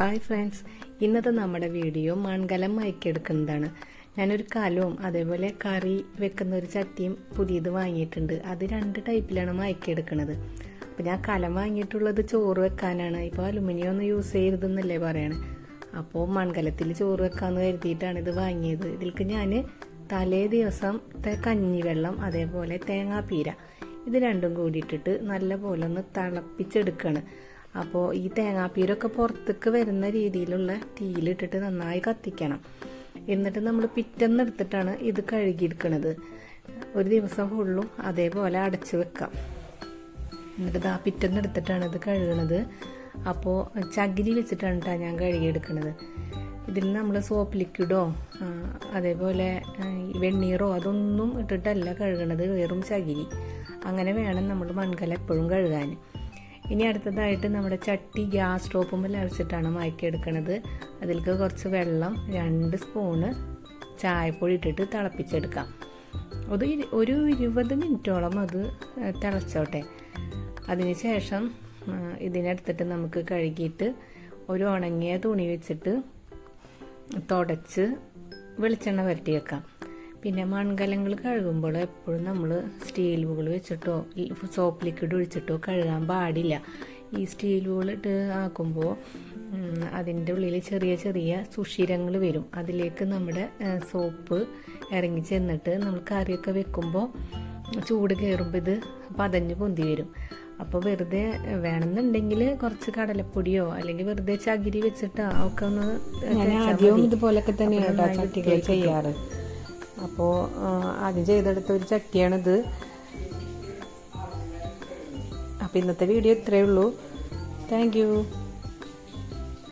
Hi friends ഇന്നത്തെ നമ്മുടെ video മൺകലം മയക്കെടുക്കുന്നതാണ്. ഞാനൊരു കലവും അതേപോലെ കറി വെക്കുന്ന ഒരു ചട്ടിയും പുതിയത് വാങ്ങിയിട്ടുണ്ട്. അത് രണ്ട് ടൈപ്പിലാണ് മയക്കെടുക്കുന്നത് അപ്പോൾ ഞാൻ കലം വാങ്ങിയിട്ടുള്ളത് ചോറ് വെക്കാനാണ്. ഇപ്പോൾ അലുമിനിയം ഒന്നും യൂസ് ചെയ്യരുതെന്നല്ലേ പറയണേ. അപ്പോൾ മൺകലത്തിൽ ചോറ് വെക്കാമെന്ന് കരുതിയിട്ടാണ് ഇത് വാങ്ങിയത്. ഇതിലേക്ക് ഞാൻ തലേ ദിവസത്തെ കഞ്ഞിവെള്ളം അതേപോലെ തേങ്ങാപ്പീര ഇത് രണ്ടും കൂടിയിട്ടിട്ട് നല്ല പോലെ ഒന്ന് തിളപ്പിച്ചെടുക്കുകയാണ് അപ്പോൾ ഈ തേങ്ങാപ്പീരൊക്കെ പുറത്തേക്ക് വരുന്ന രീതിയിലുള്ള തീയിലിട്ടിട്ട് നന്നായി കത്തിക്കണം. എന്നിട്ട് നമ്മൾ പിറ്റെന്ന് എടുത്തിട്ടാണ് ഇത് കഴുകിയെടുക്കുന്നത് ഒരു ദിവസം ഫുള്ളും അതേപോലെ അടച്ചു വെക്കാം. എന്നിട്ട് ആ പിറ്റെന്ന് എടുത്തിട്ടാണ് ഇത് കഴുകണത്. അപ്പോൾ ചകിരി വെച്ചിട്ടാണ് കേട്ടോ ഞാൻ കഴുകിയെടുക്കുന്നത് ഇതിൽ നമ്മൾ സോപ്പ് ലിക്വിഡോ അതേപോലെ വെണ്ണീറോ അതൊന്നും ഇട്ടിട്ടല്ല കഴുകണത്. വെറും ചകിരി. അങ്ങനെ വേണം നമ്മൾ മൺകല എപ്പോഴും കഴുകാൻ ഇനി അടുത്തതായിട്ട് നമ്മുടെ ചട്ടി ഗ്യാസ് സ്റ്റോപ്പുമ്പിൽ അരച്ചിട്ടാണ് മയക്കിയെടുക്കണത് അതിലേക്ക് കുറച്ച് വെള്ളം രണ്ട് സ്പൂണ് ചായപ്പൊടി ഇട്ടിട്ട് തിളപ്പിച്ചെടുക്കാം. അത് ഒരു ഇരുപത് മിനിറ്റോളം അത് തിളച്ചോട്ടെ. അതിനുശേഷം ഇതിനെടുത്തിട്ട് നമുക്ക് കഴുകിയിട്ട് ഒരു ഉണങ്ങിയ തുണി വെച്ചിട്ട് തുടച്ച് വെളിച്ചെണ്ണ വരട്ടി വെക്കാം. പിന്നെ മൺകലങ്ങൾ കഴുകുമ്പോൾ എപ്പോഴും നമ്മൾ സ്റ്റീൽ ബുകൾ വെച്ചിട്ടോ സോപ്പ് ലിക്വിഡ് ഒഴിച്ചിട്ടോ കഴുകാൻ പാടില്ല. ഈ സ്റ്റീൽ ബുകൾ ഇട്ട് ആക്കുമ്പോൾ അതിന്റെ ഉള്ളിൽ ചെറിയ ചെറിയ സുഷിരങ്ങൾ വരും. അതിലേക്ക് നമ്മുടെ സോപ്പ് ഇറങ്ങി ചെന്നിട്ട് നമ്മൾ കറിയൊക്കെ വെക്കുമ്പോൾ ചൂട് കയറുമ്പോൾ ഇത് പതഞ്ഞ് പൊന്തി വരും. അപ്പോൾ വെറുതെ വേണമെന്നുണ്ടെങ്കിൽ കുറച്ച് കടലപ്പൊടിയോ അല്ലെങ്കിൽ വെറുതെ ചകിരി വെച്ചിട്ടോ ഒക്കെ ഒന്ന് ആദ്യവും. ഇതുപോലൊക്കെ തന്നെയാണ് ചെയ്യാറ്. അപ്പോൾ ആദ്യം ചെയ്തെടുത്ത ഒരു ചട്ടിയാണിത്. അപ്പോൾ ഇന്നത്തെ വീഡിയോ ഇത്രയേ ഉള്ളൂ. താങ്ക്